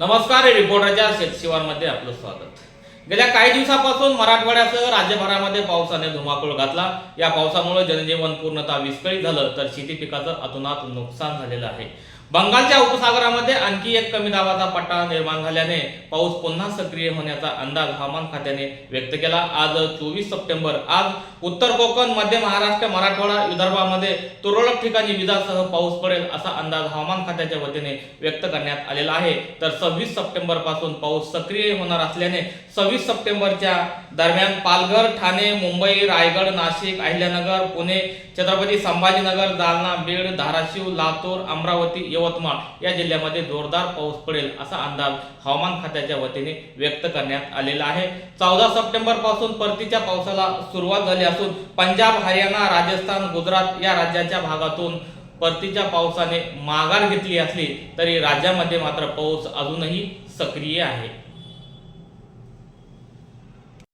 नमस्कार रिपोर्टरच्या शेतशिवारमध्ये आपलं स्वागत. गेल्या काही दिवसापासून मराठवाड्यासह राज्यभरामध्ये पावसाने धुमाकूळ घातला. या पावसामुळे जनजीवन पूर्णतः विस्कळीत झालं तर शेती पिकाचं अतोनात नुकसान झालेलं आहे. बंगालच्या उपसागरामध्ये आणखी एक कमी दाबाचा पट्टा निर्माण झाल्याने पाऊस पुन्हा सक्रिय होण्याचा अंदाज हवामान खात्याने व्यक्त केला. आज चोवीस सप्टेंबर आज उत्तर कोकण मध्य महाराष्ट्र मराठवाडा विदर्भामध्ये तुरळक ठिकाणी विजासह पाऊस पडेल असा अंदाज हवामान खात्याच्या वतीने व्यक्त करण्यात आलेला आहे. तर सव्वीस सप्टेंबरपासून पाऊस सक्रिय होणार असल्याने सव्वीस सप्टेंबरच्या दरम्यान पालघर ठाणे मुंबई रायगड नाशिक अहिल्यानगर पुणे छत्रपती संभाजीनगर जालना बीड धाराशिव लातूर अमरावती यवतमाळ या जिल्ह्यामध्ये जोरदार पाऊस पडेल असा अंदाज हवामान खात्याच्या वतीने व्यक्त करण्यात आलेला आहे. चौदा सप्टेंबरपासून परतीच्या पावसाला सुरुवात झाली असून पंजाब हरियाणा राजस्थान गुजरात या राज्याच्या भागातून परतीच्या पावसाने माघार घेतली असली तरी राज्यामध्ये मात्र पाऊस अजूनही सक्रिय आहे.